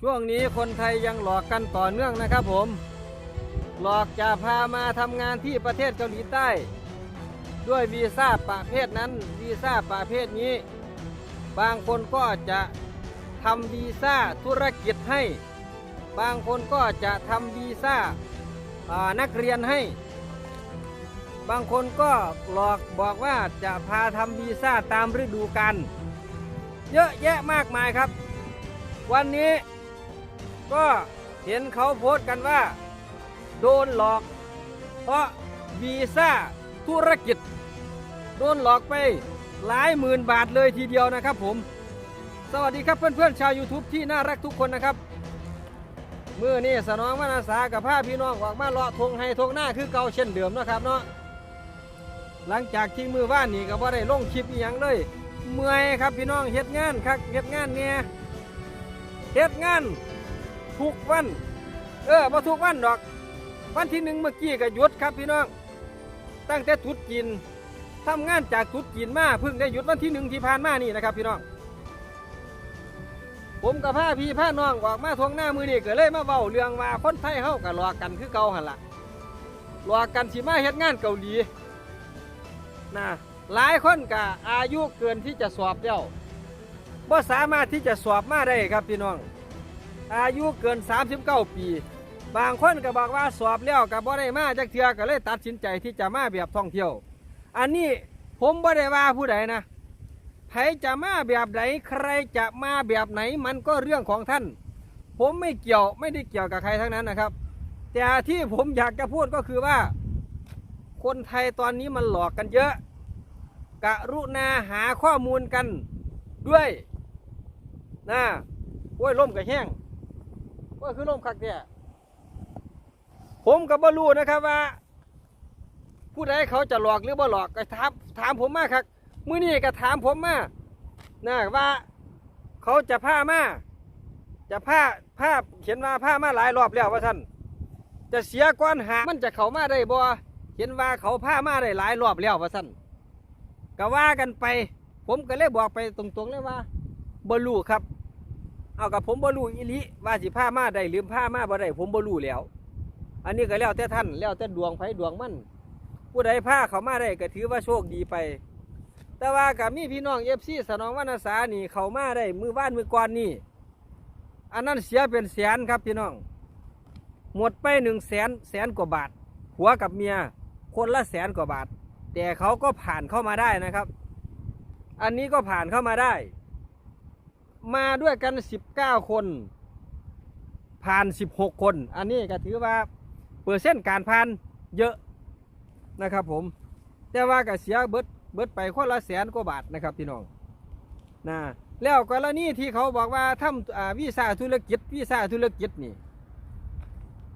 ช่วงนี้คนไทยยังหลอกกันต่อเนื่องนะครับผม หลอกจะพามาทำงานที่ประเทศเกาหลีใต้ ด้วยวีซ่าประเภทนั้นวีซ่าประเภทนี้ บางคนก็จะทำวีซ่าธุรกิจให้ บางคนก็จะทำวีซ่านักเรียนให้ บางคนก็หลอกบอกว่าจะพาทำวีซ่าตามฤดูกาลเยอะแยะมากมายครับ วันนี้ ก็เห็นเขาโพสต์กันว่า โดนหลอก เพราะวีซ่าธุรกิจ โดนหลอกไปหลายหมื่นบาทเลยทีเดียวนะครับผม สวัสดีครับเพื่อนๆชาว YouTube ที่น่ารักทุกคนนะครับมือนี่สนองมานาสากับผ้าพี่น้องออกมาเลาะทงให้ทงหน้าคือเก่าเช่นเดิมนะครับเนาะหลังจากที่มือว่านนี่ก็บ่ได้ลงคลิปอีหย่างเลยเมื่อยครับพี่น้องเฮ็ดงานครับเฮ็ดงานเนี่ยเฮ็ดงาน ทุกวัน เออบ่ทุกวันดอก วันที่หนึ่งเมื่อกี้ก็หยุดครับพี่น้อง ตั้งแต่ตรุดจีนทำงานจากตรุดจีนมาเพิ่งได้หยุดวันที่หนึ่งที่ผ่านมานี่นะครับพี่น้อง ผมกับผ้าพี่ผ้าน้องออกมาทวงหน้ามือนี่ก็เลยมาเว้าเรื่องว่าคนไทยเฮากับหลอกกันคือเก่าหันละหลอกกันสิมาเฮ็ดงานเกาหลีนะหลายคนก็อายุเกินที่จะสอบแล้วบ่สามารถที่จะสอบมาได้ครับพี่น้อง อายุเกิน 39 ปี บางคนก็บอกว่าสอบแล้วกับบ่ได้มาจักเทือก็เลยตัดสินใจที่จะมาแบบท่องเที่ยว อันนี้ผมบ่ได้ว่าผู้ใดนะใครจะมาแบบไหนใครจะมาแบบไหนมันก็เรื่องของท่าน ผมไม่เกี่ยวไม่ได้เกี่ยวกับใครทั้งนั้นนะครับ แต่ที่ผมอยากจะพูดก็คือว่า คนไทยตอนนี้มันหลอกกันเยอะกรุณาหาข้อมูลกันด้วยนะโอ้ยล่มกับแห้ง โอ้ยคือลมคักเนี่ยผมก็บ่รู้นะครับว่า ผู้ใดเขาจะหลอกหรือบ่หลอกก็ถามถามผมมาครับมื้อนี้ก็ถามผมมานะว่า เขาจะพามาจะพาพาเขียนว่าพามาหลายรอบแล้วว่าท่านจะเสียก้อนหามันจะเข้ามาได้บ่เห็นว่าเขาพามาได้หลายรอบแล้วว่าท่านก็ว่ากันไป ผมก็เลยบอกไปตรงๆเลยว่าบ่รู้ครับ เอากับผมบ่รู้อีหลิว่าสิพามาได้หรือพามาบ่ได้ผมบ่รู้แล้ว อันนี้ก็แล้วแต่ท่านแล้วแต่ดวงไผดวงมันผู้ใดพาเขามาได้ก็ถือว่าโชคดีไป แต่ว่ากับมีพี่น้องเอฟซีสนองวรรณสานี่เขามาได้มือบ้านมือก่อนนี่อันนั้นเสียเป็นแสนครับพี่น้อง หมดไปหนึ่งแสนแสนกว่าบาทผัวกับเมียคนละแสนกว่าบาท แต่เขาก็ผ่านเข้ามาได้นะครับ อันนี้ก็ผ่านเข้ามาได้ มาด้วยกันสิบเก้าคน ผ่านสิบหกคน อันนี้ก็ถือว่าเปอร์เซ็นต์การผ่านเยอะนะครับผม แต่ว่าก็เสียเบิดเบิดไปคนละแสนกว่าบาทนะครับพี่น้องนะแล้วกรณีที่เขาบอกว่าทำวีซ่าธุรกิจวีซ่าธุรกิจนี่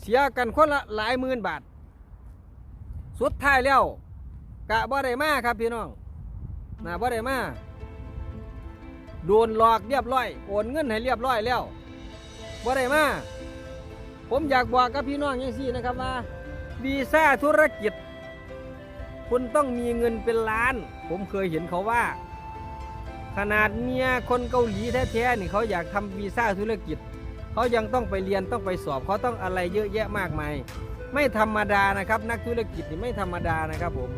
เสียกันคนละหลายหมื่นบาท สุดท้ายแล้วกะบ่ได้มาครับพี่น้องนะบ่ได้มา โดนหลอกเรียบร้อย โอนเงินให้เรียบร้อยแล้วบ่ได้มา ผมอยากบอกกับพี่น้องอย่างซี่นะครับว่าวีซ่าธุรกิจ คุณต้องมีเงินเป็นล้าน ผมเคยเห็นเขาว่า ขนาดเมียคนเกาหลีแท้ๆนี่เขาอยากทำวีซ่าธุรกิจ เขายังต้องไปเรียนต้องไปสอบเขาต้องอะไรเยอะแยะมากมายไม่ธรรมดานะครับ นักธุรกิจนี่ไม่ธรรมดานะครับผม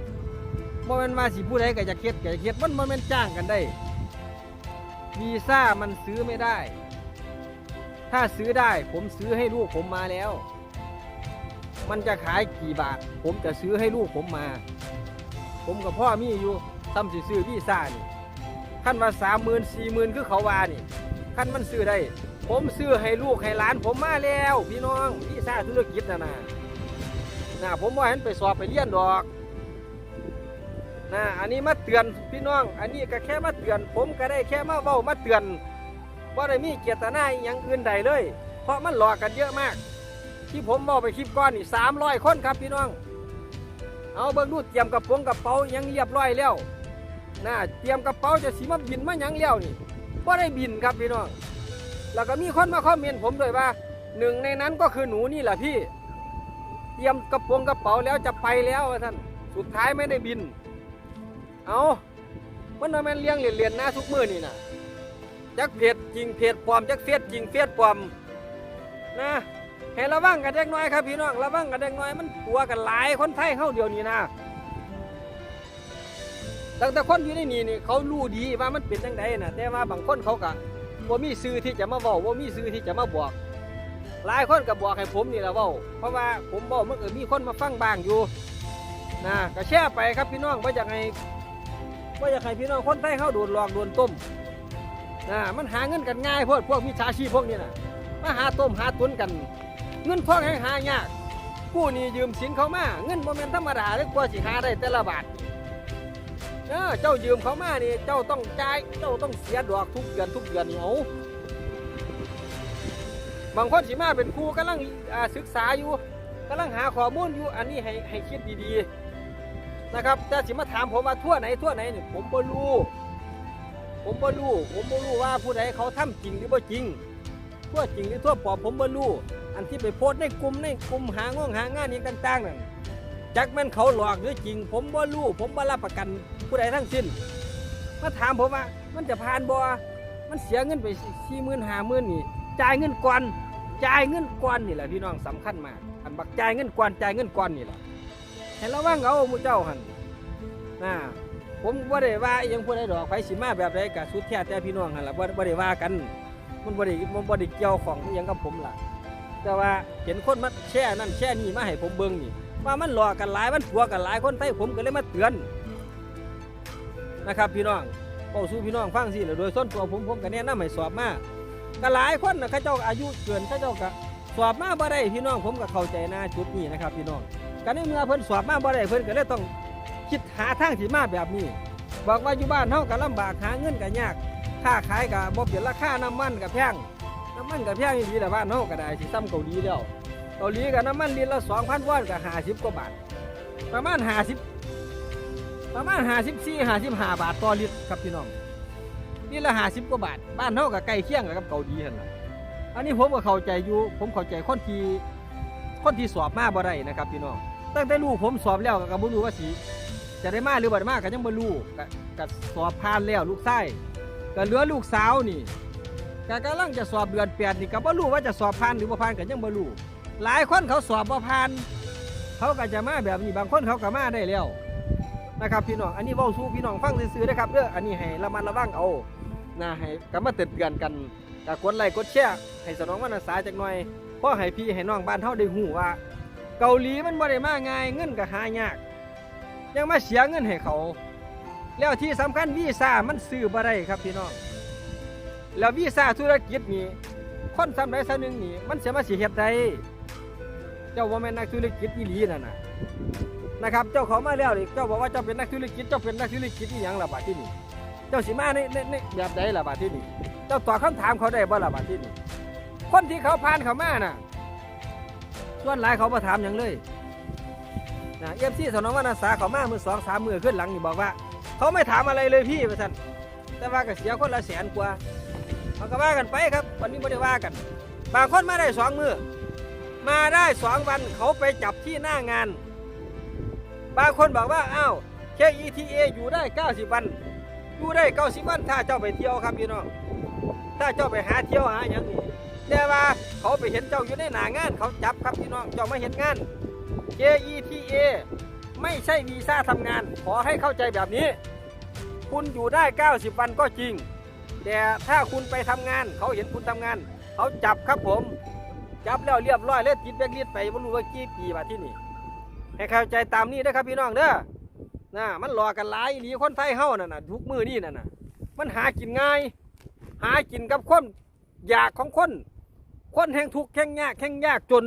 โมเมนมาสิผู้ใดก็จะเครียดก็จะเครียดมันโมเมนจ้างกันได้ วีซ่ามันซื้อไม่ได้ ถ้าซื้อได้ผมซื้อให้ลูกผมมาแล้ว มันจะขายกี่บาท ผมจะซื้อให้ลูกผมมา ผมกับพ่อมีอยู่ทำสิซื้อวีซ่านี่ขั้นว่าสามหมื่นสี่หมื่นคือเขาว่านี่ขั้นมันซื้อได้ ผมซื้อให้ลูกให้หลานผมมาแล้ว พี่น้องวีซ่าธุรกิจนะนะนะผมว่าเห็นไปสอบไปเรียนดอก นะอันนี้มาเตือนพี่น้อง อันนี้ก็แค่มาเตือน ผมก็ได้แค่มาเว้ามาเตือนว่าได้มีเกียรติหน้าอย่างอื่นใดเลย เพราะมันหลอกกันเยอะมาก ที่ผมเว้าไปคลิปก้อนนี่สามร้อยคนครับพี่น้อง เอาเบิ่งดูเตรียมกระโปรงกระเป๋ายังเรียบร้อยแล้วนะเตรียมกระเป๋าจะสีมาบินมายังแล้วนี่ว่าได้บินครับพี่น้อง แล้วก็มีคนมาคอมเมนต์ผมด้วยว่าหนึ่งในนั้นก็คือหนูนี่แหละพี่ เตรียมกระโปรงกระเป๋าแล้วจะไปแล้วท่านสุดท้ายไม่ได้บิน เอามันว่าแมันเลี้ยงเหรียญๆนะทุกมือนี่นะจักเพจจริงเพจปลอมจักเฟซจริงเฟซปลอมนะให้ระวังกันเด็กน้อยครับพี่น้องระวังกันเด็กน้อยมันตัวกันหลายคนไทยเข้าเดียวนี้นะตั้งแต่คนอยู่ในนี่นี่เขารู้ดีว่ามันเป็นจังไดนะแต่ว่าบางคนเขาก็ว่ามีซื้อที่จะมาบอกว่ามีซื้อที่จะมาบอกหลายคนก็บอกให้ผมนี่แหละเว่าเพราะว่าผมบอกมันก็มีคนมาฟังบางอยู่นะก็แชร์ไปครับพี่น้องว่าอยากให้ ว่าอยากให้พี่น้องคนไทยเข้าโดนหลอกโดนต้มนะมันหาเงินกันง่ายพวกพวกมิจฉาชีพพวกนี้นะมาหาต้มหาตุนกัน เงินพวกให้หายากกู้นี้ยืมสินเขามาเงินโมเมนต์ธรรมดาเลยกว่าสิหาได้แต่ละบาทเออเจ้ายืมเขามานี่เจ้าต้องจ่ายเจ้าต้องเสียดอกทุกเดือนทุกเดือนเอาบางคนสิมาเป็นครูกำลังศึกษาอยู่กำลังหาข้อมูลอยู่อันนี้ให้ให้คิดดีๆ นะครับแต่สิมาถามผมว่าทั่วไหนทั่วไหนนี่ผมบ่รู้ผมบ่รู้ผมบ่รู้ว่าผู้ใดเขาทำจริงหรือบ่จริง ทั่วจริงหรือทั่วปลอมผมบ่รู้อันที่ไปโพสในกลุ่มในกลุ่มหางงหางานนี้ต่างๆนั่นจักแม่นเขาหลอกหรือจริง ผมบ่รู้ผมบ่รับประกันผู้ใดทั้งสิ้น มาถามผมว่ามันจะผ่านบ่มันเสียเงินไปสี่หมื่นห้าหมื่นนี่จ่ายเงินก่อนจ่ายเงินก่อนนี่แหละพี่น้องสำคัญมากอันบักจ่ายเงินก่อนจ่ายเงินก่อนนี่แหละ ให้ระวังเอาหมู่เจ้าหันนะผมบ่ได้ว่าอิหยังพูดได้ดอกไผสิมาแบบใดก็สุดแท้แต่พี่น้องหันล่ะบ่บ่ได้ว่ากัน มันบ่ได้มันบ่ได้เกี่ยวของอิหยังกับผมล่ะ แต่ว่าเห็นคนมาแช่นั่นแช่นี่มาให้ผมเบิ่งนี่ ว่ามันหลอกกันหลายมันผัวกันหลายคนไทยผมก็เลยมาเตือนนะครับพี่น้องเป้าสู้พี่น้องฟังสิแล้วโดยส่วนตัวผมผมก็แนะนำให้สอบมาก็หลายคนนะเขาเจ้าอายุเกินเขาเจ้าก็สอบมาบ่ได้พี่น้องผมก็เข้าใจหนะจุดนี้นะครับพี่น้อง ก็ในเมื่อเพิ่นสอบมาบ่ได้เพิ่นก็เลยต้องคิดหาทางที่มาแบบนี้ บอกว่าอยู่บ้านเฮาก็ลำบากหาเงินก็ยากค้าขายก็บ่เป็นราคาน้ำมันก็แพงน้ำมันก็แพงอีหลีแต่บ้านเฮาก็ได้สิซ้ำเกาหลีแล้วเกาหลีก็น้ำมันลิตรละ2,000วอนก็50กว่าบาท ประมาณ 50 ประมาณ 54 55 บาทต่อลิตรครับพี่น้องนี่ละห้าสิบกว่าบาท บ้านเท่ากับใกล้เคียงกับเกาหลีเห็นละอันนี้ผมก็เข้าใจอยู่ผมเข้าใจคนที่คนที่สอบมาบ่ได้นะครับพี่น้อง ตั้งแต่ลูกผมสอบแล้วก็บ่รู้ว่าสิจะได้มาหรือบ่ได้มาก็ยังบ่รู้ก็ก็สอบผ่านแล้วลูกชายก็เหลือลูกสาวนี่ก็กำลังจะสอบเดือนแปดนี่ก็บ่รู้ว่าจะสอบผ่านหรือบ่ผ่านก็ยังบ่รู้หลายคนเขาสอบบ่ผ่าน เขาก็จะมาแบบนี้บางคนเขาก็มาได้แล้วนะครับพี่น้องอันนี้ว้าสู่พี่น้องฟังซื่อๆนะครับเด้ออันนี้ให้ระมัดระวังเอานะให้ก็มาเตือนเตือนกันก็กดไลค์กดแชร์ให้สนองวรรณสาจักหน่อยเพราะให้พี่ให้น้องบ้านเฮาได้หูว่า เกาหลีมันบ่ได้มาง่ายเงินก็หายาก ยังมาเสียเงินให้เขา แล้วที่สำคัญวีซ่ามันซื้อบ่ได้ครับพี่น้อง แล้ววีซ่าธุรกิจนี่คนทำได้สักหนึ่งนี่มันสิมาสิเฮ็ดได้เจ้าบ่แม่นนักธุรกิจอีหลีนั่นน่ะนะครับ เจ้าเขามาแล้วนี่เจ้าบอกว่าเจ้าเป็นนักธุรกิจเจ้าเป็นนักธุรกิจอีหยังล่ะบัดที่นี่เจ้าสิมาในในในแบบใดล่ะบาดที่นี่เจ้าตอบคำถามเขาได้บ่ล่ะบาดที่นี่คนที่เขาผ่านเขามาน่ะ ส่วนหลายเขาบ่ถามหยังเลยนะเอฟซีสนองวรรณสาเขามาเมื่อสองสามมือขึ้นหลังนี่บอกว่า เขาไม่ถามอะไรเลยพี่ประท่านแต่ว่าก็เสียคนละแสนกว่าเขาก็ว่ากันไปครับ วันนี้ไม่ได้ว่ากัน บางคนมาได้สองมือมาได้สองวันเขาไปจับที่หน้างาน บางคนบอกว่าอ้าว KETA อยู่ได้ 90 วัน อยู่ได้เก้าสิบวัน ถ้าเจ้าไปเที่ยวครับพี่น้องถ้าเจ้าไปหาเที่ยวหาอย่างนี้แต่ว่า เขาไปเห็นเจ้าอยู่ในหนางาน เขาจับครับพี่น้องเจ้าไม่เห็นงาน JETA ไม่ใช่วีซ่าทำงาน ขอให้เข้าใจแบบนี้ คุณอยู่ได้ 90 วันก็จริง แต่ถ้าคุณไปทำงาน เขาเห็นคุณทำงาน เขาจับครับผม จับแล้วเรียบร้อยแล้วติดแบงค์ลิสต์ไปไม่รู้ว่ากี่ปีมาที่นี่ให้เข้าใจตามนี้นะครับพี่น้องเด้อน่ะมันหลอกกันหลายอีหลีคนไทยเฮานั่นน่ะทุกมือนี่นั่นน่ะ มันหากินง่าย หากินกับคนอยากของคน คนแห่งทุกข์แห่งยากแห่งยากจน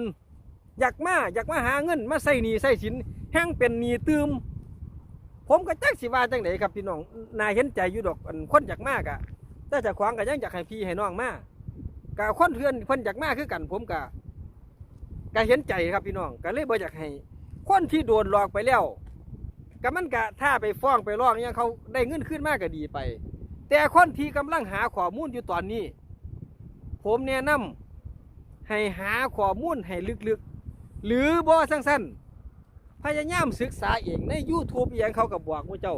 อยากมาอยากมาหาเงิน มาใส่หนี้ใส่สินแห่งเป็นหนี้ตืมผมก็จักสิว่าจังไดครับพี่น้องนายเห็นใจอยู่ดอกคนอยากมากอะแต่จะขวางก็ยังอยากให้พี่ให้น้องมากะคนเพื่อนเพิ่นอยากมากคือกัน ผมกะก็เห็นใจครับพี่น้องก็เลยบ่อยากให้คนที่โดนหลอกไปแล้วก็มันกะถ้าไปฟ้องไปร้องเนี่ยเขาได้เงินขึ้นมากก็ดีไป แต่คนที่กำลังหาข้อมูลอยู่ตอนนี้ ผมแนะนำ ให้หาข้อมูลให้ลึกๆ หรือบ่สั้นๆพยายามศึกษาเองใน YouTube เองเขาก็บอกว่าเจ้า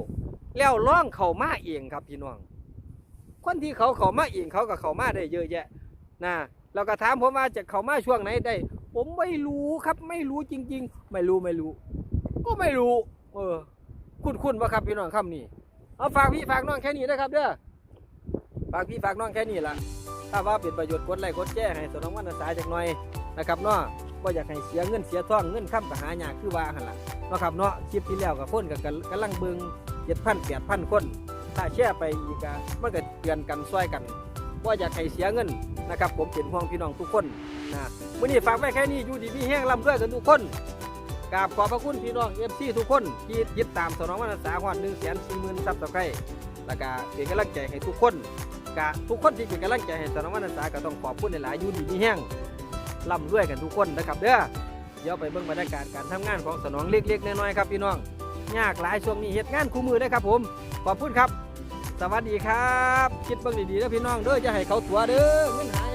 แล้วล่องเขามาเองครับพี่น้อง คนที่เขาเขามาเองเขาก็เขามาได้เยอะแยะนะแล้วก็ถามผมว่าจะเข้ามาช่วงไหนได้ ผมไม่รู้ครับไม่รู้จริง ๆ ไม่รู้ไม่รู้ ก็ไม่รู้ เออ คุณคุณว่าครับพี่น้องคำนี้เอาฝากพี่ฝากน้องแค่นี้นะครับเด้อ ฝากพี่ฝากน้องแค่นี้ล่ะ ถ้าว่าเป็นประโยชน์กดไลค์กดแชร์ให้สนองวันอาสาจากหน่อยนะครับเนาะก็อยากให้เสียเงินเสียทองเงินค้ำกับหายากคือว่าหันละนะครับเนาะคลิปที่แล้วกับคนกับกำลังเบิงเจ็ดพันแปดพันคน ถ้าแชร์ไปอีกอะมันก็เตือนกันช่วยกันว่าอยากให้เสียเงินนะครับ ผมเป็นห่วงพี่น้องทุกคนนะมื่อนี้ฝากไว้แค่นี้อยู่ดีมีแห้งลำเพื่อกันทุกคนกราบขอบพระคุณพี่น้องเอฟซีทุกคนที่ติดตามสนองวันอาสาหอดหนึ่งแสนสี่หมื่นซับสไครต์แล้วก็เป็นกำลังใจให้ทุกคน กะทุกคนที่เป็นกำลังใจให้สนองวันอาสาก็ต้องขอบคุณหลายๆยู่ดีมีแห้งร่ำรวยกันทุกคนนะครับเด้อเดี๋ยวไปเบิ่งบรรยากาศการทำงานของสนองเล็กๆน้อยๆครับพี่น้องยากหลายช่วงนี้เหตุงานคู่มือได้ครับผมขอบคุณครับ สวัสดีครับ คิดเบิ่งดีๆนะพี่น้องเด้อจะให้เขาตัวเด้อเงินหาย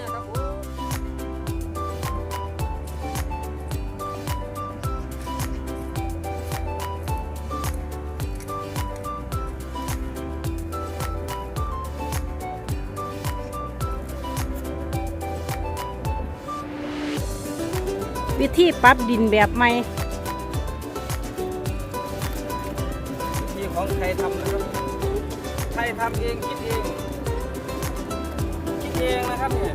วิธีปรับดินแบบใหม่ที่ของไทยทำนะครับไทยทำเองคิดเอง คิดเองนะครับเนี่ย